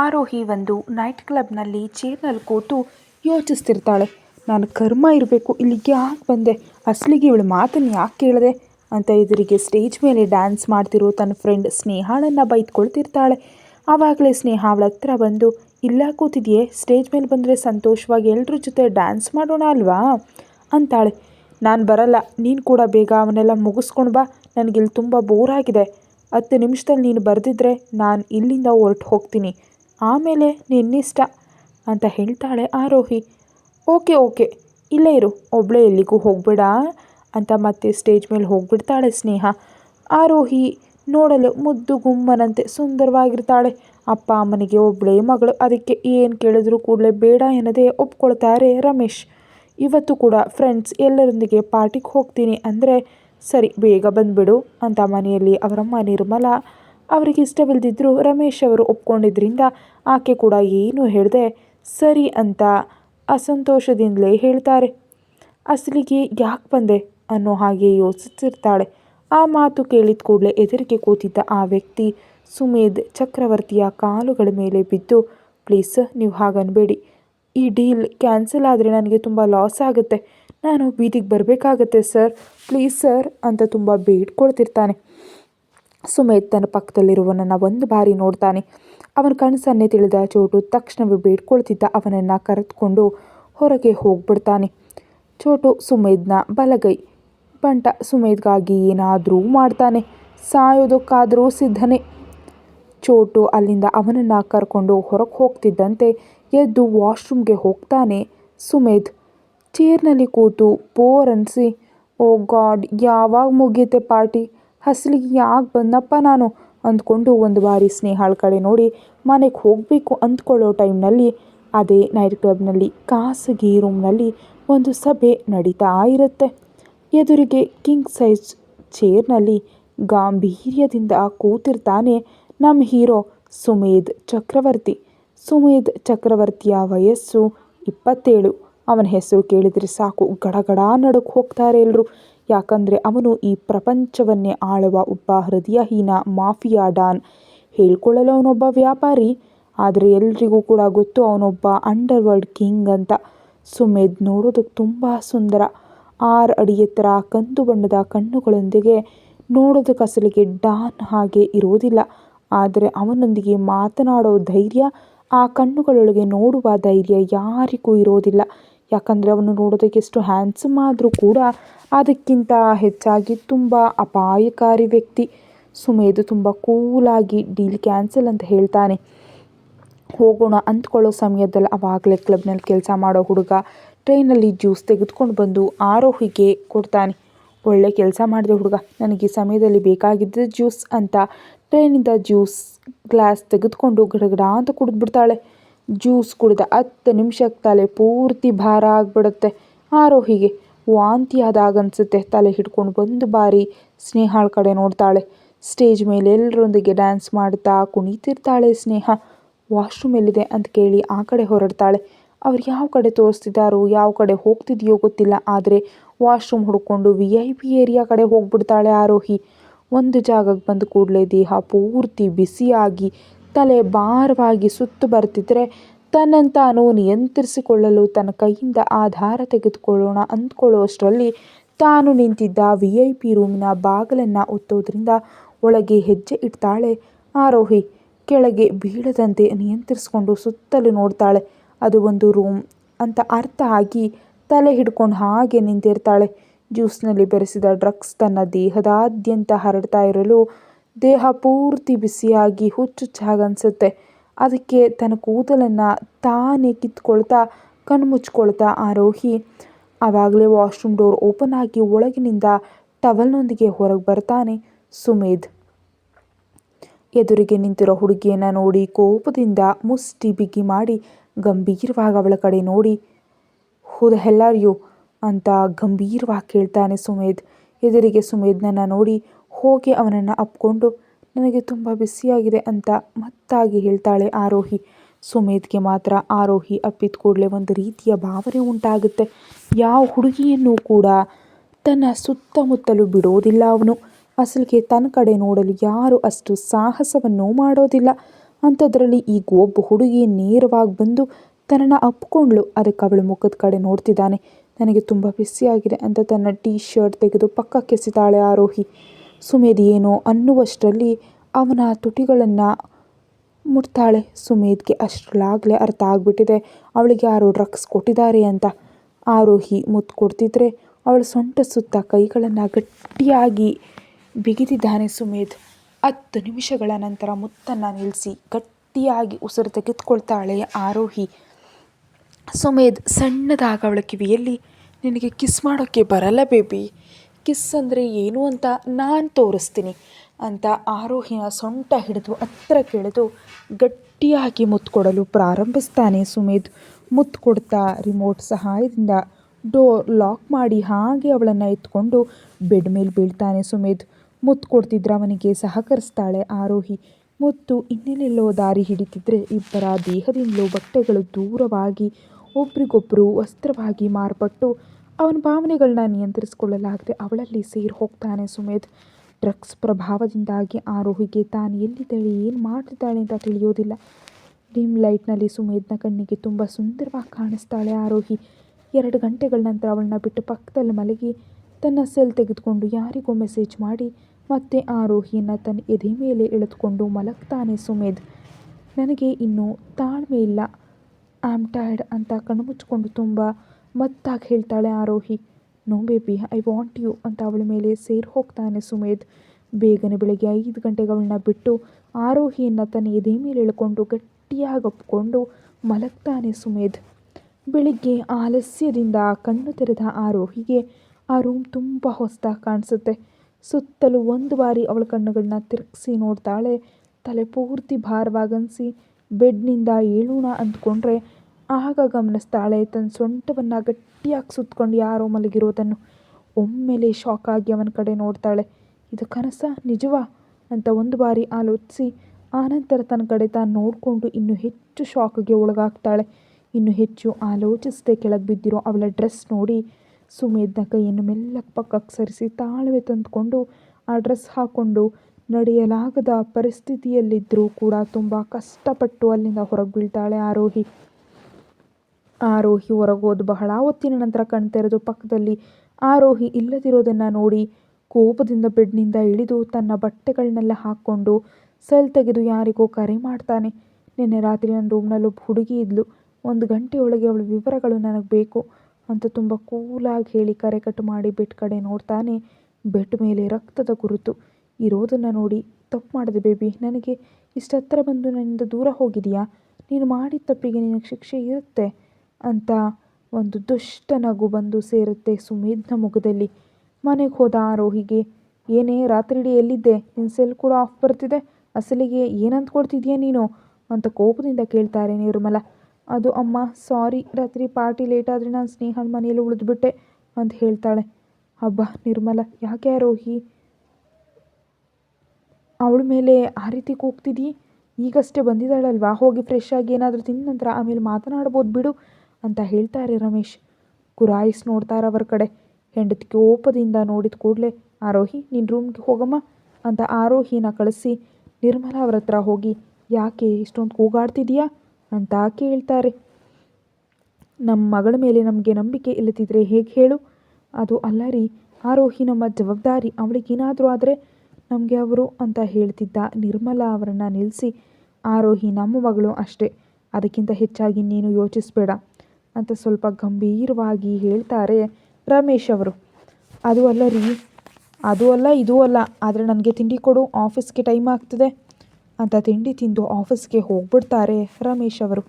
ಆರೋಹಿ ಒಂದು ನೈಟ್ ಕ್ಲಬ್ನಲ್ಲಿ ಚೇರ್ನಲ್ಲಿ ಕೂತು ಯೋಚಿಸ್ತಿರ್ತಾಳೆ. ನಾನು ಕರ್ಮ ಇರಬೇಕು, ಇಲ್ಲಿಗೆ ಯಾಕೆ ಬಂದೆ? ಅಸಲಿಗೆ ಇವಳು ಮಾತನ್ನು ಯಾಕೆ ಕೇಳಿದೆ? ಅಂತ ಎದುರಿಗೆ ಸ್ಟೇಜ್ ಮೇಲೆ ಡ್ಯಾನ್ಸ್ ಮಾಡ್ತಿರೋ ತನ್ನ ಫ್ರೆಂಡ್ ಸ್ನೇಹಾಳನ್ನು ಬೈದ್ಕೊಳ್ತಿರ್ತಾಳೆ ಆವಾಗಲೇ ಸ್ನೇಹ ಅವಳ ಹತ್ರ ಬಂದು, ಇಲ್ಲ ಕೂತಿದೆಯೇ? ಸ್ಟೇಜ್ ಮೇಲೆ ಬಂದರೆ ಸಂತೋಷವಾಗಿ ಎಲ್ಲರ ಜೊತೆ ಡ್ಯಾನ್ಸ್ ಮಾಡೋಣ ಅಲ್ವಾ? ಅಂತಾಳೆ. ನಾನು ಬರಲ್ಲ, ನೀನು ಕೂಡ ಬೇಗ ಅವನ್ನೆಲ್ಲ ಮುಗಿಸ್ಕೊಂಡು ಬಾ, ನನಗಿಲ್ಲಿ ತುಂಬ ಬೋರ್ ಆಗಿದೆ. ಹತ್ತು ನಿಮಿಷದಲ್ಲಿ ನೀನು ಬರೆದಿದ್ರೆ ನಾನು ಇಲ್ಲಿಂದ ಹೊರಟು ಹೋಗ್ತೀನಿ. ಆಮೇಲೆ ನಿನ್ನಿಷ್ಟ ಅಂತ ಹೇಳ್ತಾಳೆ ಆರೋಹಿ. ಓಕೆ ಓಕೆ, ಇಲ್ಲೇ ಇರು ಒಬ್ಬಳೇ ಎಲ್ಲಿಗೂ ಹೋಗಬೇಡ ಅಂತ ಮತ್ತೆ ಸ್ಟೇಜ್ ಮೇಲೆ ಹೋಗ್ಬಿಡ್ತಾಳೆ ಸ್ನೇಹ. ಆರೋಹಿ ನೋಡಲು ಮುದ್ದು ಗುಮ್ಮನಂತೆ ಸುಂದರವಾಗಿರ್ತಾಳೆ. ಅಪ್ಪ ಅಮ್ಮನಿಗೆ ಒಬ್ಬಳೇ ಮಗಳು, ಅದಕ್ಕೆ ಏನು ಕೇಳಿದ್ರು ಕೂಡಲೇ ಬೇಡ ಎನ್ನದೇ ಒಪ್ಕೊಳ್ತಾರೆ ರಮೇಶ್. ಇವತ್ತು ಕೂಡ ಫ್ರೆಂಡ್ಸ್ ಎಲ್ಲರೊಂದಿಗೆ ಪಾರ್ಟಿಗೆ ಹೋಗ್ತೀನಿ ಅಂದರೆ ಸರಿ, ಬೇಗ ಬಂದುಬಿಡು, ಅಂತ ಮನೆಯಲ್ಲಿ ಅವರಮ್ಮ ನಿರ್ಮಲಾ ಅವರಿಗೆ ಇಷ್ಟವಿಲ್ಲದಿದ್ದರೂ ರಮೇಶ್ ಅವರು ಒಪ್ಕೊಂಡಿದ್ದರಿಂದ ಆಕೆ ಕೂಡ ಏನು ಹೇಳದೆ ಸರಿ ಅಂತ ಅಸಂತೋಷದಿಂದಲೇ ಹೇಳ್ತಾರೆ. ಅಸಲಿಗೆ ಯಾಕೆ ಬಂದೆ ಅನ್ನೋ ಹಾಗೆ ಯೋಚಿಸಿರ್ತಾಳೆ. ಆ ಮಾತು ಕೇಳಿದ ಕೂಡಲೇ ಎದುರಿಗೆ ಕೂತಿದ್ದ ಆ ವ್ಯಕ್ತಿ ಸುಮೇಧ್ ಚಕ್ರವರ್ತಿಯ ಕಾಲುಗಳ ಮೇಲೆ ಬಿದ್ದು, ಪ್ಲೀಸ್ ನೀವು ಹಾಗನ್ಬೇಡಿ. ಈ ಡೀಲ್ ಕ್ಯಾನ್ಸಲ್ ಆದರೆ ನನಗೆ ತುಂಬ ಲಾಸ್ ಆಗುತ್ತೆ. ನಾನು ಬೀದಿಗೆ ಬರಬೇಕಾಗತ್ತೆ ಸರ್. ಪ್ಲೀಸ್ ಸರ್ ಅಂತ ತುಂಬ ಬೇಡ್ಕೊಳ್ತಿರ್ತಾನೆ. ಸುಮೇಧ್ ತನ್ನ ಪಕ್ಕದಲ್ಲಿರುವನನ್ನು ಒಂದು ಬಾರಿ ನೋಡ್ತಾನೆ. ಅವನ ಕನಸನ್ನೇ ತಿಳಿದ ಚೋಟು ತಕ್ಷಣವೇ ಬೇಡ್ಕೊಳ್ತಿದ್ದ ಅವನನ್ನು ಕರೆದುಕೊಂಡು ಹೊರಗೆ ಹೋಗ್ಬಿಡ್ತಾನೆ. ಚೋಟು ಸುಮೇಧ್ನ ಬಲಗೈ. ಬಂಟ ಸುಮೇಧ್ಗಾಗಿ ಏನಾದರೂ ಮಾಡ್ತಾನೆ. ಸಾಯೋದಕ್ಕಾದರೂ ಸಿದ್ಧನೆ. ಚೋಟು ಅಲ್ಲಿಂದ ಅವನನ್ನು ಕರ್ಕೊಂಡು ಹೊರಗೆ ಹೋಗ್ತಿದ್ದಂತೆ ಎದ್ದು ವಾಶ್ರೂಮ್ಗೆ ಹೋಗ್ತಾನೆ ಸುಮೇಧ್ ಚೇರ್ನಲ್ಲಿ ಕೂತು ಬೋರ್ ಅನಿಸಿ, ಓ ಗಾಡ್, ಯಾವಾಗ ಮುಗಿಯುತ್ತೆ ಪಾರ್ಟಿ? ಹಸಲಿಗೆ ಯಾಕೆ ಬಂದಪ್ಪ ನಾನು? ಅಂದ್ಕೊಂಡು ಒಂದು ಬಾರಿ ಸ್ನೇಹಾಳ ಕಡೆ ನೋಡಿ ಮನೆಗೆ ಹೋಗಬೇಕು ಅಂದ್ಕೊಳ್ಳೋ ಟೈಮ್ನಲ್ಲಿ ಅದೇ ನೈಟ್ ಕ್ಲಬ್ನಲ್ಲಿ ಖಾಸಗಿ ರೂಮ್ನಲ್ಲಿ ಒಂದು ಸಭೆ ನಡೀತಾ ಇರುತ್ತೆ. ಎದುರಿಗೆ ಕಿಂಗ್ ಸೈಜ್ ಚೇರ್ನಲ್ಲಿ ಗಾಂಭೀರ್ಯದಿಂದ ಕೂತಿರ್ತಾನೆ ನಮ್ಮ ಹೀರೋ ಸುಮೇಧ್ ಚಕ್ರವರ್ತಿ. ಸುಮೇಧ್ ಚಕ್ರವರ್ತಿಯ ವಯಸ್ಸು ಇಪ್ಪತ್ತೇಳು. ಅವನ ಹೆಸರು ಕೇಳಿದರೆ ಸಾಕು. ಗಡಗಡ ನಡುಕ್ ಹೋಗ್ತಾರೆ ಎಲ್ಲರೂ ಯಾಕಂದರೆ ಅವನು ಈ ಪ್ರಪಂಚವನ್ನೇ ಆಳುವ ಒಬ್ಬ ಹೃದಯಹೀನ ಮಾಫಿಯಾ ಡಾನ್. ಹೇಳ್ಕೊಳ್ಳಲು ಅವನೊಬ್ಬ ವ್ಯಾಪಾರಿ. ಆದರೆ ಎಲ್ರಿಗೂ ಕೂಡ ಗೊತ್ತು ಅವನೊಬ್ಬ ಅಂಡರ್ ವರ್ಲ್ಡ್ ಕಿಂಗ್ ಅಂತ. ಸುಮೇಧ್ ನೋಡೋದಕ್ಕೆ ತುಂಬ ಸುಂದರ. ಆರ್ ಅಡಿ ಎತ್ತರ ಕಂದು ಬಣ್ಣದ ಕಣ್ಣುಗಳೊಂದಿಗೆ ನೋಡೋದಕ್ಕೆ ಅಸಲಿಗೆ ಡಾನ್ ಹಾಗೆ ಇರೋದಿಲ್ಲ ಆದರೆ ಅವನೊಂದಿಗೆ ಮಾತನಾಡೋ ಧೈರ್ಯ, ಆ ಕಣ್ಣುಗಳೊಳಗೆ ನೋಡುವ ಧೈರ್ಯ ಯಾರಿಗೂ ಇರೋದಿಲ್ಲ ಯಾಕಂದರೆ ಅವನು ನೋಡೋದಕ್ಕೆ ಎಷ್ಟು ಹ್ಯಾಂಡ್ಸಮ್ ಆದರೂ ಕೂಡ ಅದಕ್ಕಿಂತ ಹೆಚ್ಚಾಗಿ ತುಂಬ ಅಪಾಯಕಾರಿ ವ್ಯಕ್ತಿ. ಸುಮೇಧು ತುಂಬ ಕೂಲಾಗಿ ಡೀಲ್ ಕ್ಯಾನ್ಸಲ್ ಅಂತ ಹೇಳ್ತಾನೆ. ಹೋಗೋಣ ಅಂದ್ಕೊಳ್ಳೋ ಸಮಯದಲ್ಲಿ ಅವಾಗಲೇ ಕ್ಲಬ್ನಲ್ಲಿ ಕೆಲಸ ಮಾಡೋ ಹುಡುಗ ಟ್ರೈನಲ್ಲಿ ಜ್ಯೂಸ್ ತೆಗೆದುಕೊಂಡು ಬಂದು ಆರೋಹಿಗೆ ಕೊಡ್ತಾನೆ. ಒಳ್ಳೆ ಕೆಲಸ ಮಾಡಿದೆ ಹುಡುಗ, ನನಗೆ ಸಮಯದಲ್ಲಿ ಬೇಕಾಗಿದ್ದ ಜ್ಯೂಸ್ ಅಂತ. ಟ್ರೈನಿಂದ ಜ್ಯೂಸ್ ಗ್ಲಾಸ್ ತೆಗೆದುಕೊಂಡು ಗಡಗಡ ಅಂತ ಕುಡಿದ್ಬಿಡ್ತಾಳೆ. ಜ್ಯೂಸ್ ಕುಡಿದ ಹತ್ತು ನಿಮಿಷಕ್ಕೆ ತಲೆ ಪೂರ್ತಿ ಭಾರ ಆಗಿಬಿಡುತ್ತೆ. ಆರೋಹಿಗೆ ವಾಂತಿ ಆದಾಗ ಅನಿಸುತ್ತೆ. ತಲೆ ಹಿಡ್ಕೊಂಡು ಒಂದು ಬಾರಿ ಸ್ನೇಹಾಳ ಕಡೆ ನೋಡ್ತಾಳೆ. ಸ್ಟೇಜ್ ಮೇಲೆ ಎಲ್ಲರೊಂದಿಗೆ ಡ್ಯಾನ್ಸ್ ಮಾಡ್ತಾ ಕುಣಿತಿರ್ತಾಳೆ ಸ್ನೇಹ. ವಾಶ್ರೂಮ್ ಎಲ್ಲಿದೆ ಅಂತ ಕೇಳಿ ಆ ಕಡೆ ಹೊರಡ್ತಾಳೆ. ಅವ್ರು ಯಾವ ಕಡೆ ತೋರಿಸ್ತಿದ್ದಾರೋ ಯಾವ ಕಡೆ ಹೋಗ್ತಿದೆಯೋ ಗೊತ್ತಿಲ್ಲ. ಆದರೆ ವಾಶ್ರೂಮ್ ಹುಡ್ಕೊಂಡು ವಿ ಐ ಪಿ ಏರಿಯಾ ಕಡೆ ಹೋಗ್ಬಿಡ್ತಾಳೆ ಆರೋಹಿ. ಒಂದು ಜಾಗಕ್ಕೆ ಬಂದು ಕೂಡಲೇ ದೇಹ ಪೂರ್ತಿ ಬಿಸಿಯಾಗಿ ತಲೆ ಭಾರವಾಗಿ ಸುತ್ತು ಬರ್ತಿದ್ರೆ ತನ್ನನ್ನು ತಾನು ನಿಯಂತ್ರಿಸಿಕೊಳ್ಳಲು ತನ್ನ ಕೈಯಿಂದ ಆಧಾರ ತೆಗೆದುಕೊಳ್ಳೋಣ ಅಂದ್ಕೊಳ್ಳುವಷ್ಟರಲ್ಲಿ ತಾನು ನಿಂತಿದ್ದ ವಿ ಐ ಪಿ ರೂಮಿನ ಬಾಗಿಲನ್ನು ಒತ್ತೋದ್ರಿಂದ ಒಳಗೆ ಹೆಜ್ಜೆ ಇಡ್ತಾಳೆ. ಆರೋಹಿ ಕೆಳಗೆ ಬೀಳದಂತೆ ನಿಯಂತ್ರಿಸ್ಕೊಂಡು ಸುತ್ತಲೂ ನೋಡ್ತಾಳೆ. ಅದು ಒಂದು ರೂಮ್ ಅಂತ ಅರ್ಥ ಆಗಿ ತಲೆ ಹಿಡ್ಕೊಂಡು ಹಾಗೆ ನಿಂತಿರ್ತಾಳೆ. ಜ್ಯೂಸ್ನಲ್ಲಿ ಬೆರೆಸಿದ ಡ್ರಗ್ಸ್ ತನ್ನ ದೇಹದಾದ್ಯಂತ ಹರಡ್ತಾ ಇರಲು ದೇಹ ಪೂರ್ತಿ ಬಿಸಿಯಾಗಿ ಹುಚ್ಚುಚ್ಚಾಗನ್ಸುತ್ತೆ ಅದಕ್ಕೆ ತನ್ನ ಕೂದಲನ್ನು ತಾನೇ ಕಿತ್ಕೊಳ್ತಾ, ಕಣ್ಮುಚ್ಕೊಳ್ತಾ ಆರೋಹಿ ಆವಾಗಲೇ ವಾಶ್ರೂಮ್ ಡೋರ್ ಓಪನ್ ಆಗಿ ಒಳಗಿನಿಂದ ಟವಲ್ನೊಂದಿಗೆ ಹೊರಗೆ ಬರ್ತಾನೆ ಸುಮೇಧ್. ಎದುರಿಗೆ ನಿಂತಿರೋ ಹುಡುಗಿಯನ್ನು ನೋಡಿ ಕೋಪದಿಂದ ಮುಷ್ಟಿ ಬಿಗಿ ಮಾಡಿ ಗಂಭೀರವಾಗಿ ಅವಳ ಕಡೆ ನೋಡಿ, ಹೌದು ಹೆಲ್ಲಾರ್ಯು ಅಂತ ಗಂಭೀರವಾಗಿ ಕೇಳ್ತಾನೆ ಸುಮೇಧ್. ಎದುರಿಗೆ ಸುಮೇಧ್ನನ್ನು ನೋಡಿ ಹೋಗಿ ಅವನನ್ನು ಅಪ್ಕೊಂಡು, ನನಗೆ ತುಂಬ ಬಿಸಿಯಾಗಿದೆ ಅಂತ ಮತ್ತಾಗಿ ಹೇಳ್ತಾಳೆ ಆರೋಹಿ. ಸುಮೇಧ್ಗೆ ಮಾತ್ರ ಆರೋಹಿ ಅಪ್ಪಿದ ಕೂಡಲೇ ಒಂದು ರೀತಿಯ ಭಾವನೆ ಉಂಟಾಗುತ್ತೆ. ಯಾವ ಹುಡುಗಿಯನ್ನು ಕೂಡ ತನ್ನ ಸುತ್ತಮುತ್ತಲು ಬಿಡೋದಿಲ್ಲ ಅವನು. ಅಸಲಿಗೆ ತನ್ನ ಕಡೆ ನೋಡಲು ಯಾರು ಅಷ್ಟು ಸಾಹಸವನ್ನು ಮಾಡೋದಿಲ್ಲ. ಅಂಥದ್ರಲ್ಲಿ ಈಗ ಒಬ್ಬ ಹುಡುಗಿ ನೇರವಾಗಿ ಬಂದು ತನ್ನನ್ನು ಅಪ್ಕೊಂಡ್ಳು ಅದಕ್ಕೆ ಅವಳು ಮುಖದ ಕಡೆ ನೋಡ್ತಿದ್ದಾನೆ. ನನಗೆ ತುಂಬ ಬಿಸಿಯಾಗಿದೆ ಅಂತ ತನ್ನ ಟೀ ಶರ್ಟ್ ತೆಗೆದು ಪಕ್ಕಕ್ಕೆ ಕೆಸಿದಾಳೆ ಆರೋಹಿ. ಸುಮೇಧ್ ಏನೋ ಅನ್ನುವಷ್ಟರಲ್ಲಿ ಅವನ ತುಟಿಗಳನ್ನು ಮುಟ್ತಾಳೆ. ಸುಮೇಧ್ಗೆ ಅಷ್ಟರಲ್ಲಾಗಲೇ ಅರ್ಥ ಆಗಿಬಿಟ್ಟಿದೆ. ಅವಳಿಗೆ ಯಾರೋ ಡ್ರಗ್ಸ್ ಕೊಟ್ಟಿದ್ದಾರೆ ಅಂತ. ಆರೋಹಿ ಮುತ್ತು ಕೊಡ್ತಿದ್ರೆ ಅವಳ ಸೊಂಟ ಸುತ್ತ ಕೈಗಳನ್ನು ಗಟ್ಟಿಯಾಗಿ ಬಿಗಿದಿದ್ದಾನೆ ಸುಮೇಧ್. ಹತ್ತು ನಿಮಿಷಗಳ ನಂತರ ಮುತ್ತನ್ನು ನಿಲ್ಲಿಸಿ ಗಟ್ಟಿಯಾಗಿ ಉಸಿರು ತೆಗೆದುಕೊಳ್ತಾಳೆ ಆರೋಹಿ. ಸುಮೇಧ್ ಸಣ್ಣದಾಗ ಅವಳ ಕಿವಿಯಲ್ಲಿ, ನಿನಗೆ ಕಿಸ್ ಮಾಡೋಕ್ಕೆ ಬರಲ್ಲ ಬೇಬಿ. ಕಿಸ್ ಅಂದರೆ ಏನು ಅಂತ ನಾನು ತೋರಿಸ್ತೀನಿ ಅಂತ ಆರೋಹಿಯ ಸೊಂಟ ಹಿಡಿದು ಹತ್ರ ಕೆಳೆದು ಗಟ್ಟಿಯಾಗಿ ಮುತ್ತು ಕೊಡಲು ಪ್ರಾರಂಭಿಸ್ತಾನೆ ಸುಮೇಧ್. ಮುತ್ತು ಕೊಡ್ತಾ ರಿಮೋಟ್ ಸಹಾಯದಿಂದ ಡೋರ್ ಲಾಕ್ ಮಾಡಿ ಹಾಗೆ ಅವಳನ್ನು ಎತ್ಕೊಂಡು ಬೆಡ್ ಮೇಲೆ ಬೀಳ್ತಾನೆ ಸುಮೇಧ್. ಮುತ್ತು ಕೊಡ್ತಿದ್ರೆ ಅವನಿಗೆ ಸಹಕರಿಸ್ತಾಳೆ ಆರೋಹಿ. ಮುತ್ತು ಇನ್ನೆಲ್ಲೆಲ್ಲೋ ದಾರಿ ಹಿಡಿತಿದ್ರೆ ಇಬ್ಬರ ದೇಹದಿಂದಲೂ ಬಟ್ಟೆಗಳು ದೂರವಾಗಿ ಒಬ್ರಿಗೊಬ್ಬರು ವಸ್ತ್ರವಾಗಿ ಮಾರ್ಪಟ್ಟು ಅವನ ಭಾವನೆಗಳನ್ನ ನಿಯಂತ್ರಿಸಿಕೊಳ್ಳಲಾಗದೆ ಅವಳಲ್ಲಿ ಸೇರಿ ಹೋಗ್ತಾನೆ ಸುಮೇಧ್. ಡ್ರಗ್ಸ್ ಪ್ರಭಾವದಿಂದಾಗಿ ಆರೋಹಿಗೆ ತಾನು ಎಲ್ಲಿದ್ದಾಳೆ, ಏನು ಮಾಡ್ತಿದ್ದಾಳೆ ಅಂತ ತಿಳಿಯೋದಿಲ್ಲ. ಡಿಮ್ ಲೈಟ್ನಲ್ಲಿ ಸುಮೇಧ್ನ ಕಣ್ಣಿಗೆ ತುಂಬ ಸುಂದರವಾಗಿ ಕಾಣಿಸ್ತಾಳೆ ಆರೋಹಿ ಎರಡು ಗಂಟೆಗಳ ನಂತರ ಅವಳನ್ನ ಬಿಟ್ಟು ಪಕ್ಕದಲ್ಲಿ ಮಲಗಿ ತನ್ನ ಸೆಲ್ ತೆಗೆದುಕೊಂಡು ಯಾರಿಗೂ ಮೆಸೇಜ್ ಮಾಡಿ ಮತ್ತೆ ಆರೋಹಿಯನ್ನು ತನ್ನ ಎದೆ ಮೇಲೆ ಎಳೆದುಕೊಂಡು ಮಲಗ್ತಾನೆ ಸುಮೇಧ್. ನನಗೆ ಇನ್ನೂ ತಾಳ್ಮೆ ಇಲ್ಲ ಆಮ್ ಟೈರ್ಡ್ ಅಂತ ಕಣ್ಣು ಮುಚ್ಚಿಕೊಂಡು ತುಂಬ ಮತ್ತಾಗಿ ಹೇಳ್ತಾಳೆ Arohi, no baby I want you ಅಂತ ಅವಳ ಮೇಲೆ ಸೇರಿ ಹೋಗ್ತಾನೆ ಸುಮೇಧ್. ಬೇಗನೆ ಬೆಳಗ್ಗೆ ಐದು ಗಂಟೆಗೆ ಅವಳನ್ನ ಬಿಟ್ಟು ಆರೋಹಿಯನ್ನು ತನ್ನ ಎದೆ ಮೇಲೆ ಎಳ್ಕೊಂಡು ಗಟ್ಟಿಯಾಗಿ ಒಪ್ಕೊಂಡು ಮಲಗ್ತಾನೆ ಸುಮೇಧ್. ಬೆಳಿಗ್ಗೆ ಆಲಸ್ಯದಿಂದ ಕಣ್ಣು ತೆರೆದ ಆರೋಹಿಗೆ ಆ ರೂಮ್ ತುಂಬ ಹೊಸದಾಗಿ ಕಾಣಿಸುತ್ತೆ. ಸುತ್ತಲೂ ಒಂದು ಬಾರಿ ಅವಳ ಕಣ್ಣುಗಳನ್ನ ತಿರುಗಿಸಿ ನೋಡ್ತಾಳೆ. ತಲೆ ಪೂರ್ತಿ ಭಾರವಾಗನಿಸಿ, ಬೆಡ್ನಿಂದ ಏಳೋಣ ಅಂದ್ಕೊಂಡ್ರೆ ಆಗ ಗಮನಿಸ್ತಾಳೆ ತನ್ನ ಸೊಂಟವನ್ನು ಗಟ್ಟಿಯಾಗಿ ಸುತ್ತಕೊಂಡು ಯಾರೋ ಮಲಗಿರೋದನ್ನು ಒಮ್ಮೆಲೆ ಶಾಕ್ ಆಗಿ ಅವನ ಕಡೆ ನೋಡ್ತಾಳೆ. ಇದು ಕನಸ? ನಿಜವಾ? ಅಂತ ಒಂದು ಬಾರಿ ಆಲೋಚಿಸಿ ಆನಂತರ ತನ್ನ ಕಡೆ ತಾನು ನೋಡಿಕೊಂಡು ಇನ್ನೂ ಹೆಚ್ಚು ಶಾಕ್ಗೆ ಒಳಗಾಗ್ತಾಳೆ. ಇನ್ನು ಹೆಚ್ಚು ಆಲೋಚಿಸದೆ ಕೆಳಗೆ ಬಿದ್ದಿರೋ ಅವಳ ಡ್ರೆಸ್ ನೋಡಿ ಸುಮೇಧ್ನ ಕೈಯನ್ನು ಮೆಲ್ಲಕ್ಕೆ ಪಕ್ಕಕ್ಕೆ ಸರಿಸಿ ತಾಳ್ಮೆ ತಂದುಕೊಂಡು ಆ ಡ್ರೆಸ್ ಹಾಕ್ಕೊಂಡು ನಡೆಯಲಾಗದ ಪರಿಸ್ಥಿತಿಯಲ್ಲಿದ್ದರೂ ಕೂಡ ತುಂಬ ಕಷ್ಟಪಟ್ಟು ಅಲ್ಲಿಂದ ಹೊರಗೆ ಬೀಳ್ತಾಳೆ ಆರೋಹಿ. ಆರೋಹಿ ಹೊರಗೋದು ಬಹಳ ಹೊತ್ತಿನ ನಂತರ ಕಣ್ತೆರೆದು ಪಕ್ಕದಲ್ಲಿ ಆರೋಹಿ ಇಲ್ಲದಿರೋದನ್ನು ನೋಡಿ ಕೋಪದಿಂದ ಬೆಡ್ನಿಂದ ಇಳಿದು ತನ್ನ ಬಟ್ಟೆಗಳನ್ನೆಲ್ಲ ಹಾಕ್ಕೊಂಡು ಸೆಲ್ ತೆಗೆದು ಯಾರಿಗೋ ಕರೆ ಮಾಡ್ತಾನೆ. ನಿನ್ನೆ ರಾತ್ರಿ ನನ್ನ ರೂಮ್ನಲ್ಲಿ ಒಬ್ಬ ಹುಡುಗಿ ಇದ್ಲು. ಒಂದು ಗಂಟೆಯೊಳಗೆ ಅವಳ ವಿವರಗಳು ನನಗೆ ಬೇಕು ಅಂತ ತುಂಬ ಕೂಲಾಗಿ ಹೇಳಿ ಕರೆ ಕಟ್ ಮಾಡಿ ಬೆಟ್ ಕಡೆ ನೋಡ್ತಾನೆ. ಬೆಡ್ ಮೇಲೆ ರಕ್ತದ ಗುರುತು. ಇರೋದನ್ನು ನೋಡಿ, ತಪ್ಪು ಮಾಡಿದೆ ಬೇಬಿ, ನನಗೆ ಇಷ್ಟು ಹತ್ರ ಬಂದು ನನ್ನಿಂದ ದೂರ ಹೋಗಿದೆಯಾ? ನೀನು ಮಾಡಿದ ತಪ್ಪಿಗೆ ನಿನಗೆ ಶಿಕ್ಷೆ ಇರುತ್ತೆ. ಅಂತ ಒಂದು ದುಷ್ಟ ನಗು ಬಂದು ಸೇರುತ್ತೆ ಸುಮೇಧ್ನ ಮುಖದಲ್ಲಿ. ಮನೆಗೆ ಹೋದ ರೋಹಿಗೆ, ಏನೇ ರಾತ್ರಿಡೀ ಎಲ್ಲಿದ್ದೆ? ನಿನ್ನ ಸೆಲ್ ಕೂಡ ಆಫ್ ಬರ್ತಿದೆ. ಅಸಲಿಗೆ ಏನಂತ ಕೊಡ್ತಿದ್ಯಾ ನೀನು? ಅಂತ ಕೋಪದಿಂದ ಕೇಳ್ತಾರೆ ನಿರ್ಮಲ. ಅದು ಅಮ್ಮ, ಸಾರಿ, ರಾತ್ರಿ ಪಾರ್ಟಿ ಲೇಟ್ ಆದರೆ ನಾನು ಸ್ನೇಹನ ಮನೆಯಲ್ಲಿ ಉಳಿದ್ಬಿಟ್ಟೆ, ಅಂತ ಹೇಳ್ತಾಳೆ. ಹಬ್ಬ ನಿರ್ಮಲ, ಯಾಕೆ ರೋಹಿ? ಅವಳ ಮೇಲೆ ಆ ರೀತಿ ಕೂಗ್ತಿದ್ದೀ ಈಗಷ್ಟೇ ಬಂದಿದ್ದಾಳಲ್ವಾ? ಹೋಗಿ ಫ್ರೆಶ್ ಆಗಿ ಏನಾದರೂ ತಿಂದ ನಂತರ ಆಮೇಲೆ ಮಾತನಾಡ್ಬೋದು ಬಿಡು. ಅಂತ ಹೇಳ್ತಾರೆ ರಮೇಶ್. ಗುರಾಯಿಸ್ ನೋಡ್ತಾರೆ ಅವರ ಕಡೆ. ಹೆಂಡತಿ ಕೋಪದಿಂದ ನೋಡಿದ ಕೂಡಲೇ, ಆರೋಹಿ ನಿನ್ನ ರೂಮ್ಗೆ ಹೋಗಮ್ಮ ಅಂತ ಆರೋಹಿನ ಕಳಿಸಿ, ನಿರ್ಮಲಾ ಅವ್ರ ಹತ್ರ ಹೋಗಿ, ಯಾಕೆ ಇಷ್ಟೊಂದು ಕೂಗಾಡ್ತಿದೀಯಾ? ಅಂತ ಕೇಳ್ತಾರೆ ನಮ್ಮ ಮಗಳ ಮೇಲೆ ನಮಗೆ ನಂಬಿಕೆ ಇಲ್ಲದಿದ್ದರೆ ಹೇಗೆ ಹೇಳು? ಅದು ಅಲ್ಲ ರೀ, ಆರೋಹಿ ನಮ್ಮ ಜವಾಬ್ದಾರಿ ಅವಳಿಗೇನಾದರೂ ಆದರೆ ನಮಗೆ ಅವರು ಅಂತ ಹೇಳ್ತಿದ್ದ ನಿರ್ಮಲಾ ಅವರನ್ನು ನಿಲ್ಲಿಸಿ ಆರೋಹಿ ನಮ್ಮ ಮಗಳು ಅಷ್ಟೇ. ಅದಕ್ಕಿಂತ ಹೆಚ್ಚಾಗಿ ನೀನು ಯೋಚಿಸಬೇಡ. ಅಂತ ಸ್ವಲ್ಪ ಗಂಭೀರವಾಗಿ ಹೇಳ್ತಾರೆ ರಮೇಶ್ ಅವರು. ಅದು ಅಲ್ಲ ರೀ, ಅದು ಅಲ್ಲ, ಇದು ಅಲ್ಲ, ಆದರೆ ನನಗೆ ತಿಂಡಿ ಕೊಡು, ಆಫೀಸ್ಗೆ ಟೈಮ್ ಆಗ್ತದೆ ಅಂತ ತಿಂಡಿ ತಿಂದು ಆಫೀಸ್ಗೆ ಹೋಗ್ಬಿಡ್ತಾರೆ ರಮೇಶ್ ಅವರು.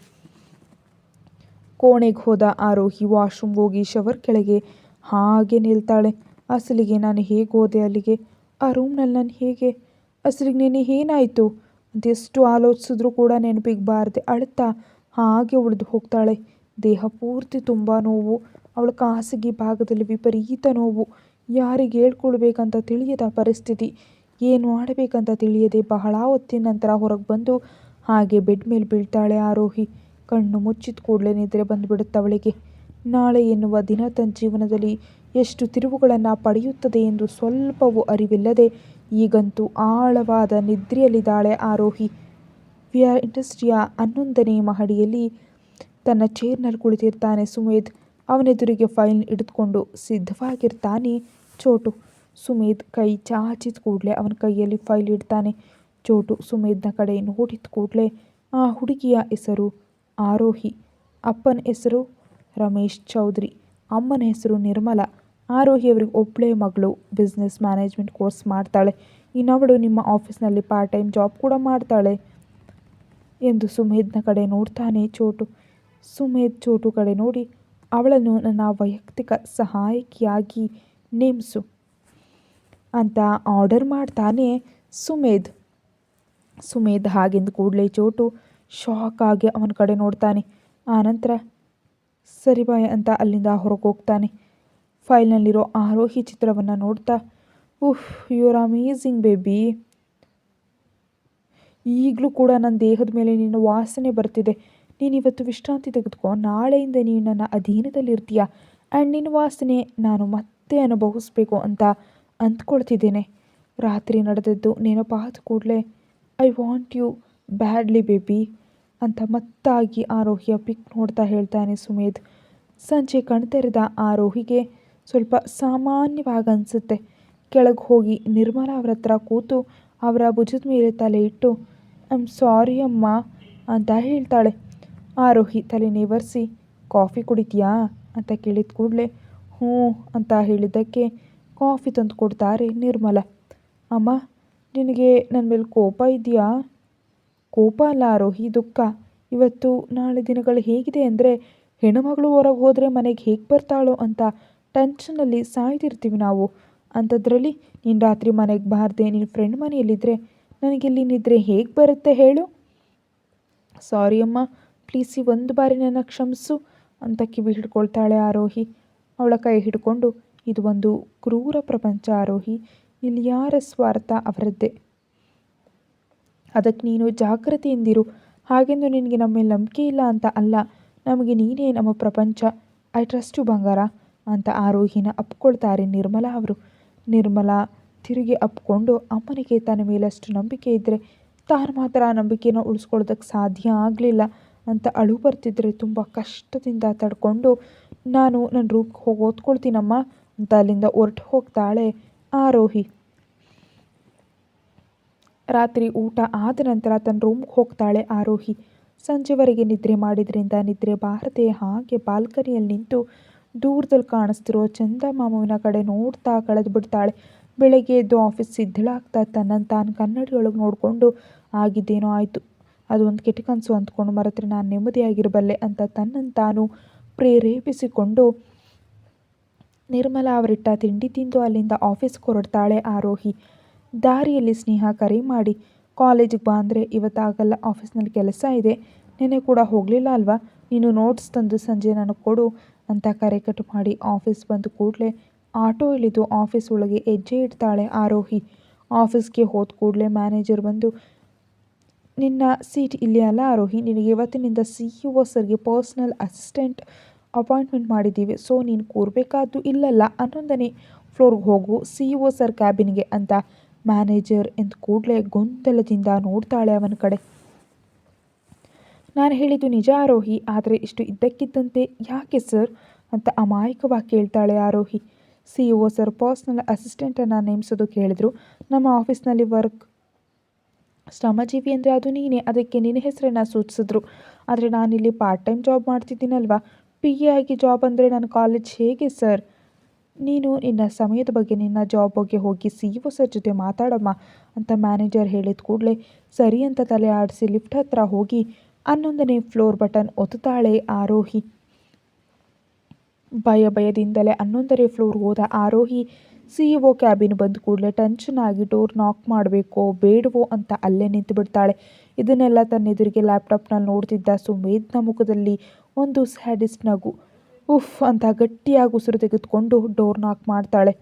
ಕೋಣೆಗೆ ಹೋದ ಆರೋಹಿ ವಾಶ್ರೂಮ್ ಹೋಗಿ ಶವರ್ ಕೆಳಗೆ ಹಾಗೆ ನಿಲ್ತಾಳೆ. ಅಸಲಿಗೆ ನಾನು ಹೇಗೆ ಹೋದೆ ಅಲ್ಲಿಗೆ? ಆ ರೂಮ್ನಲ್ಲಿ ನಾನು ಹೇಗೆ? ಅಸಲಿಗೆ ನೆನೆ ಏನಾಯಿತು? ಎಷ್ಟು ಆಲೋಚಿಸಿದ್ರೂ ಕೂಡ ನೆನಪಿಗೆ ಬಾರದೆ ಅಳ್ತಾ ಹಾಗೆ ಉಳಿದು ಹೋಗ್ತಾಳೆ. ದೇಹ ಪೂರ್ತಿ ತುಂಬ ನೋವು, ಅವಳ ಖಾಸಗಿ ಭಾಗದಲ್ಲಿ ವಿಪರೀತ ನೋವು. ಯಾರಿಗೆ ಹೇಳ್ಕೊಳ್ಬೇಕಂತ ತಿಳಿಯದ ಪರಿಸ್ಥಿತಿ. ಏನು ಮಾಡಬೇಕಂತ ತಿಳಿಯದೆ ಬಹಳ ಹೊತ್ತಿನ ನಂತರ ಹೊರಗೆ ಬಂದು ಹಾಗೆ ಬೆಡ್ ಮೇಲೆ ಬೀಳ್ತಾಳೆ ಆರೋಹಿ. ಕಣ್ಣು ಮುಚ್ಚಿದ ಕೂಡಲೇ ನಿದ್ರೆ ಬಂದುಬಿಡುತ್ತೆ ಅವಳಿಗೆ. ನಾಳೆ ಎನ್ನುವ ದಿನ ತನ್ನ ಜೀವನದಲ್ಲಿ ಎಷ್ಟು ತಿರುವುಗಳನ್ನು ಪಡೆಯುತ್ತದೆ ಎಂದು ಸ್ವಲ್ಪವೂ ಅರಿವಿಲ್ಲದೆ ಈಗಂತೂ ಆಳವಾದ ನಿದ್ರೆಯಲ್ಲಿದ್ದಾಳೆ ಆರೋಹಿ. ವಿ ಆರ್ ಇಂಡಸ್ಟ್ರಿಯ ಹನ್ನೊಂದನೇ ಮಹಡಿಯಲ್ಲಿ ತನ್ನ ಚೇರ್ನಲ್ಲಿ ಕುಳಿತಿರ್ತಾನೆ ಸುಮೇಧ್. ಅವನೆದುರಿಗೆ ಫೈಲ್ ಹಿಡಿದುಕೊಂಡು ಸಿದ್ಧವಾಗಿರ್ತಾನೆ ಚೋಟು. ಸುಮೇಧ್ ಕೈ ಚಾಚಿದ ಕೂಡಲೇ ಅವನ ಕೈಯಲ್ಲಿ ಫೈಲ್ ಇಡ್ತಾನೆ ಚೋಟು ಸುಮೇಧ್ನ ಕಡೆ ನೋಡಿದ ಕೂಡಲೇ ಆ ಹುಡುಗಿಯ ಹೆಸರು ಆರೋಹಿ. ಅಪ್ಪನ ಹೆಸರು ರಮೇಶ್ ಚೌಧರಿ. ಅಮ್ಮನ ಹೆಸರು ನಿರ್ಮಲ. ಆರೋಹಿ ಅವರಿಗೆ ಒಬ್ಬಳೇ ಮಗಳು. ಬಿಸ್ನೆಸ್ ಮ್ಯಾನೇಜ್ಮೆಂಟ್ ಕೋರ್ಸ್ ಮಾಡ್ತಾಳೆ. ಇನ್ನವಳು ನಿಮ್ಮ ಆಫೀಸ್ನಲ್ಲಿ ಪಾರ್ಟ್ ಟೈಮ್ ಜಾಬ್ ಕೂಡ ಮಾಡ್ತಾಳೆ ಎಂದು ಸುಮೇಧ್ನ ಕಡೆ ನೋಡ್ತಾನೆ ಚೋಟು. ಸುಮೇಧ್ ಚೋಟು ಕಡೆ ನೋಡಿ, ಅವಳನ್ನು ನನ್ನ ವೈಯಕ್ತಿಕ ಸಹಾಯಕಿಯಾಗಿ ನೇಮಿಸು ಅಂತ ಆರ್ಡರ್ ಮಾಡ್ತಾನೆ ಸುಮೇಧ್. ಸುಮೇಧ್ ಹಾಗೆಂದು ಕೂಡಲೇ ಚೋಟು ಶಾಕ್ ಆಗಿ ಅವನ ಕಡೆ ನೋಡ್ತಾನೆ. ಆನಂತರ, ಸರಿ ಬಾಯ್ ಅಂತ ಅಲ್ಲಿಂದ ಹೊರಗೆ ಹೋಗ್ತಾನೆ. ಫೈಲ್ನಲ್ಲಿರೋ ಆರೋಹಿ ಚಿತ್ರವನ್ನು ನೋಡ್ತಾ, ಉಫ್, ಯುವರ್ ಅಮೇಝಿಂಗ್ ಬೇಬಿ. ಈಗಲೂ ಕೂಡ ನನ್ನ ದೇಹದ ಮೇಲೆ ನಿನ್ನ ವಾಸನೆ ಬರ್ತಿದೆ. ನೀನು ಇವತ್ತು ವಿಶ್ರಾಂತಿ ತೆಗೆದುಕೋ, ನಾಳೆಯಿಂದ ನೀನು ನನ್ನ ಅಧೀನದಲ್ಲಿರ್ತೀಯ? ಆ್ಯಂಡ್ ನಿನ್ನ ವಾಸನೆ ನಾನು ಮತ್ತೆ ಅನುಭವಿಸ್ಬೇಕು ಅಂತ ಅಂದ್ಕೊಳ್ತಿದ್ದೇನೆ. ರಾತ್ರಿ ನಡೆದದ್ದು ನೆನಪಾದ ಕೂಡಲೇ. I want you badly baby ಅಂತ ಮತ್ತಾಗಿ ಆರೋಹಿಯ ಪಿಕ್ ನೋಡ್ತಾ ಹೇಳ್ತಾನೆ ಸುಮೇಧ್. ಸಂಜೆ ಕಣ್ತೆರೆದ ಆರೋಹಿಗೆ ಸ್ವಲ್ಪ ಸಾಮಾನ್ಯವಾಗಿ ಅನಿಸುತ್ತೆ. ಕೆಳಗೆ ಹೋಗಿ ನಿರ್ಮಲಾ ಅವರ ಹತ್ರ ಕೂತು ಅವರ ಭುಜದ ಮೇಲೆ ತಲೆ ಇಟ್ಟು ಐ ಆಮ್ ಸಾರಿ ಅಮ್ಮ ಅಂತ ಹೇಳ್ತಾಳೆ. ಆರೋಹಿ ತಲೆ ನೇವರಿಸಿ, ಕಾಫಿ ಕುಡಿತೀಯಾ? ಅಂತ ಕೇಳಿದ ಕೂಡಲೇ, ಹ್ಞೂ ಅಂತ ಹೇಳಿದ್ದಕ್ಕೆ ಕಾಫಿ ತಂದು ಕೊಡ್ತಾರೆ ನಿರ್ಮಲ. ಅಮ್ಮ, ನಿನಗೆ ನನ್ನ ಮೇಲೆ ಕೋಪ ಇದೆಯಾ? ಕೋಪ ಅಲ್ಲ ಆರೋಹಿ ದುಃಖ. ಇವತ್ತು ನಾಳೆ ದಿನಗಳು ಹೇಗಿದೆ ಅಂದರೆ ಹೆಣ್ಣುಮಗಳು ಹೊರಗೆ ಹೋದರೆ ಮನೆಗೆ ಹೇಗೆ ಬರ್ತಾಳೋ ಅಂತ ಟೆನ್ಷನಲ್ಲಿ ಸಾಯ್ತಿರ್ತೀವಿ ನಾವು. ಅಂಥದ್ರಲ್ಲಿ ನೀನು ರಾತ್ರಿ ಮನೆಗೆ ಬಾರದೆ ನಿನ್ನ ಫ್ರೆಂಡ್ ಮನೆಯಲ್ಲಿದ್ದರೆ ಇಲ್ಲಿ ನಿದ್ರೆ ಹೇಗೆ ಬರುತ್ತೆ ಹೇಳು? ಸಾರಿ ಅಮ್ಮ ಪ್ಲೀಸ್ ಒಂದು ಬಾರಿ ನನ್ನ ಕ್ಷಮಿಸು ಅಂತ ಕಿವಿ ಹಿಡ್ಕೊಳ್ತಾಳೆ ಆರೋಹಿ. ಅವಳ ಕೈ ಹಿಡ್ಕೊಂಡು, ಇದು ಒಂದು ಕ್ರೂರ ಪ್ರಪಂಚ ಆರೋಹಿ, ಇಲ್ಲಿ ಯಾರ ಸ್ವಾರ್ಥ ಅವರದ್ದೇ? ಅದಕ್ಕೆ ನೀನು ಜಾಗೃತಿಯಿಂದಿರು ಹಾಗೆಂದು ನಿನಗೆ ನಮ್ಮ ಮೇಲೆ ನಂಬಿಕೆ ಇಲ್ಲ ಅಂತ ಅಲ್ಲ, ನಮಗೆ ನೀನೇ ನಮ್ಮ ಪ್ರಪಂಚ. ಐ ಟ್ರಸ್ಟ್ ಯು ಬಂಗಾರ ಅಂತ ಆರೋಹಿನ ಅಪ್ಕೊಳ್ತಾರೆ ನಿರ್ಮಲಾ ಅವರು. ನಿರ್ಮಲಾ ತಿರುಗಿ ಅಪ್ಕೊಂಡು, ಅಮ್ಮನಿಗೆ ತನ್ನ ಮೇಲಷ್ಟು ನಂಬಿಕೆ ಇದ್ದರೆ ತಾನು ಮಾತ್ರ ಆ ನಂಬಿಕೆನ ಉಳಿಸ್ಕೊಳ್ಳೋದಕ್ಕೆ ಸಾಧ್ಯ ಆಗಲಿಲ್ಲ. ಅಂತ ಅಳು ಬರ್ತಿದ್ರೆ ತುಂಬ ಕಷ್ಟದಿಂದ ತಡ್ಕೊಂಡು, ನಾನು ನನ್ನ ರೂಮ್ಗೆ ಹೋಗಿ ಓದ್ಕೊಳ್ತೀನಮ್ಮ ಅಂತ ಅಲ್ಲಿಂದ ಹೊರಟು ಹೋಗ್ತಾಳೆ ಆರೋಹಿ. ರಾತ್ರಿ ಊಟ ಆದ ನಂತರ ತನ್ನ ರೂಮ್ಗೆ ಹೋಗ್ತಾಳೆ ಆರೋಹಿ. ಸಂಜೆವರೆಗೆ ನಿದ್ರೆ ಮಾಡಿದ್ರಿಂದ ನಿದ್ರೆ ಬಾರದೆ ಹಾಗೆ ಬಾಲ್ಕನಿಯಲ್ಲಿ ನಿಂತು ದೂರದಲ್ಲಿ ಕಾಣಿಸ್ತಿರೋ ಚಂದ ಮಾಮುವಿನ ಕಡೆ ನೋಡ್ತಾ ಕಳೆದು ಬಿಡ್ತಾಳೆ. ಬೆಳಗ್ಗೆ ಎದ್ದು ಆಫೀಸ್ ಸಿದ್ಧಳಾಗ್ತಾ ತನ್ನನ್ನು ತಾನು ಕನ್ನಡಿಯೊಳಗೆ ನೋಡಿಕೊಂಡು, ಆಗಿದ್ದೇನೋ ಆಯಿತು. ಅದು ಒಂದು ಕೆಟ್ಟ ಕನಸು ಅಂದ್ಕೊಂಡು ಮರೆತರೆ ನಾನು ನೆಮ್ಮದಿಯಾಗಿರಬಲ್ಲೆ ಅಂತ ತನ್ನನ್ನು ತಾನು ಪ್ರೇರೇಪಿಸಿಕೊಂಡು ನಿರ್ಮಲಾ ಅವರಿಟ್ಟ ತಿಂಡಿ ತಿಂದು ಅಲ್ಲಿಂದ ಆಫೀಸ್ ಹೊರಡ್ತಾಳೆ ಆರೋಹಿ ದಾರಿಯಲ್ಲಿ ಸ್ನೇಹ ಕರೆ ಮಾಡಿ, ಕಾಲೇಜಿಗೆ ಬಾ ಅಂದರೆ ಇವತ್ತಾಗಲ್ಲ ಆಫೀಸ್ನಲ್ಲಿ ಕೆಲಸ ಇದೆ. ನೆನೆ ಕೂಡ ಹೋಗಲಿಲ್ಲ ಅಲ್ವಾ? ನೀನು ನೋಟ್ಸ್ ತಂದು ಸಂಜೆ ನನಗೆ ಕೊಡು ಅಂತ ಕರೆ ಕಟ್ ಮಾಡಿ ಆಫೀಸ್ ಬಂದು ಕೂಡಲೇ ಆಟೋ ಇಳಿದು ಆಫೀಸ್ ಒಳಗೆ ಹೆಜ್ಜೆ ಇಡ್ತಾಳೆ ಆರೋಹಿ ಆಫೀಸ್ಗೆ ಹೋದ ಕೂಡಲೇ ಮ್ಯಾನೇಜರ್ ಬಂದು ನಿನ್ನ ಸೀಟ್ ಇಲ್ಲಿ ಅಲ್ಲ ಆರೋಹಿ ನಿನಗೆ ಇವತ್ತಿನಿಂದ ಸಿ ಇ ಒ ಸರ್ಗೆ ಪರ್ಸ್ನಲ್ ಅಸಿಸ್ಟೆಂಟ್ ಅಪಾಯಿಂಟ್ಮೆಂಟ್ ಮಾಡಿದ್ದೀವಿ. ಸೊ, ನೀನು ಕೂರಬೇಕಾದ್ದು ಇಲ್ಲಲ್ಲ ಹನ್ನೊಂದನೇ ಫ್ಲೋರ್ಗೆ ಹೋಗು. ಸಿ ಇ ಒ ಸರ್ ಕ್ಯಾಬಿನ್ಗೆ ಅಂತ ಮ್ಯಾನೇಜರ್ ಎಂದು ಕೂಡಲೇ ಗೊಂದಲದಿಂದ ನೋಡ್ತಾಳೆ ಅವನ ಕಡೆ. ನಾನು ಹೇಳಿದ್ದು ನಿಜ ಆರೋಹಿ ಆದರೆ ಇಷ್ಟು ಇದ್ದಕ್ಕಿದ್ದಂತೆ ಯಾಕೆ ಸರ್ ಅಂತ ಅಮಾಯಕವಾಗಿ ಕೇಳ್ತಾಳೆ Arohi C E O sir personal ಅಸಿಸ್ಟೆಂಟನ್ನು ನೇಮಿಸೋದು ಕೇಳಿದ್ರು. ನಮ್ಮ ಆಫೀಸ್ನಲ್ಲಿ ವರ್ಕ್ ಶ್ರಮಜೀವಿ ಅಂದರೆ ಅದು ನೀನೇ, ಅದಕ್ಕೆ ನಿನ್ನ ಹೆಸರನ್ನು ಸೂಚಿಸಿದ್ರು. ಆದರೆ ನಾನಿಲ್ಲಿ ಪಾರ್ಟ್ ಟೈಮ್ ಜಾಬ್ ಮಾಡ್ತಿದ್ದೀನಲ್ವಾ? ಪಿ ಎ ಆಗಿ ಜಾಬ್ ಅಂದರೆ ನನ್ನ ಕಾಲೇಜ್ ಹೇಗೆ ಸರ್ ನೀನು ನಿನ್ನ ಸಮಯದ ಬಗ್ಗೆ, ನಿನ್ನ ಜಾಬ್ ಬಗ್ಗೆ ಹೋಗಿ ಸಿ ಇ ಒ ಸರ್ ಜೊತೆ ಮಾತಾಡಮ್ಮ ಅಂತ ಮ್ಯಾನೇಜರ್ ಹೇಳಿದ ಕೂಡಲೇ ಸರಿ ಅಂತ ತಲೆ ಆಡಿಸಿ ಲಿಫ್ಟ್ ಹತ್ತಿರ ಹೋಗಿ ಹನ್ನೊಂದನೇ ಫ್ಲೋರ್ ಬಟನ್ ಒತ್ತುತ್ತಾಳೆ ಆರೋಹಿ. ಭಯ ಭಯದಿಂದಲೇ ಹನ್ನೊಂದನೇ ಫ್ಲೋರ್ ಹೋದ ಆರೋಹಿ. ಸಿ ಕ್ಯಾಬಿನ್ ಬಂದ ಕೂಡಲೇ ಟೆನ್ಷನ್ ಆಗಿ ಡೋರ್ ನಾಕ್ ಮಾಡಬೇಕೋ ಬೇಡವೋ ಅಂತ ಅಲ್ಲೇ ನಿಂತು ಬಿಡ್ತಾಳೆ. ಇದನ್ನೆಲ್ಲ ತನ್ನ ಎದುರಿಗೆ ಲ್ಯಾಪ್ಟಾಪ್ನಲ್ಲಿ ನೋಡ್ತಿದ್ದ ಸುಮೇಧ್ನ ಮುಖದಲ್ಲಿ ಒಂದು ಸ್ಯಾಡಿಸ್ಟ್ ನಗು, ಉಫ್ ಅಂತ ಗಟ್ಟಿಯಾಗಿ ಉಸಿರು ತೆಗೆದುಕೊಂಡು ಡೋರ್ ನಾಕ್ ಮಾಡ್ತಾಳೆ.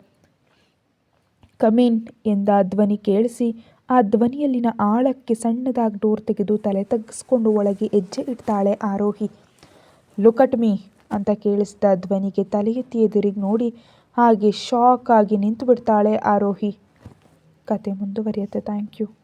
ಕಮೀನ್ ಎಂದ ಧ್ವನಿ ಕೇಳಿಸಿ, ಆ ಧ್ವನಿಯಲ್ಲಿನ ಆಳಕ್ಕೆ ಸಣ್ಣದಾಗಿ ಡೋರ್ ತೆಗೆದು ತಲೆ ತಗ್ಗಿಸ್ಕೊಂಡು ಒಳಗೆ ಹೆಜ್ಜೆ ಇಡ್ತಾಳೆ ಆರೋಹಿ. ಲುಕಟ್ ಮೀ ಅಂತ ಕೇಳಿಸಿದ ಧ್ವನಿಗೆ ತಲೆ ಎತ್ತಿ ಎದುರಿಗೆ ನೋಡಿ ಹಾಗೆ ಶಾಕ್ ಆಗಿ ನಿಂತು ಬಿಡ್ತಾಳೆ ಆರೋಹಿ. ಕತೆ ಮುಂದುವರಿಯುತ್ತೆ. Thank you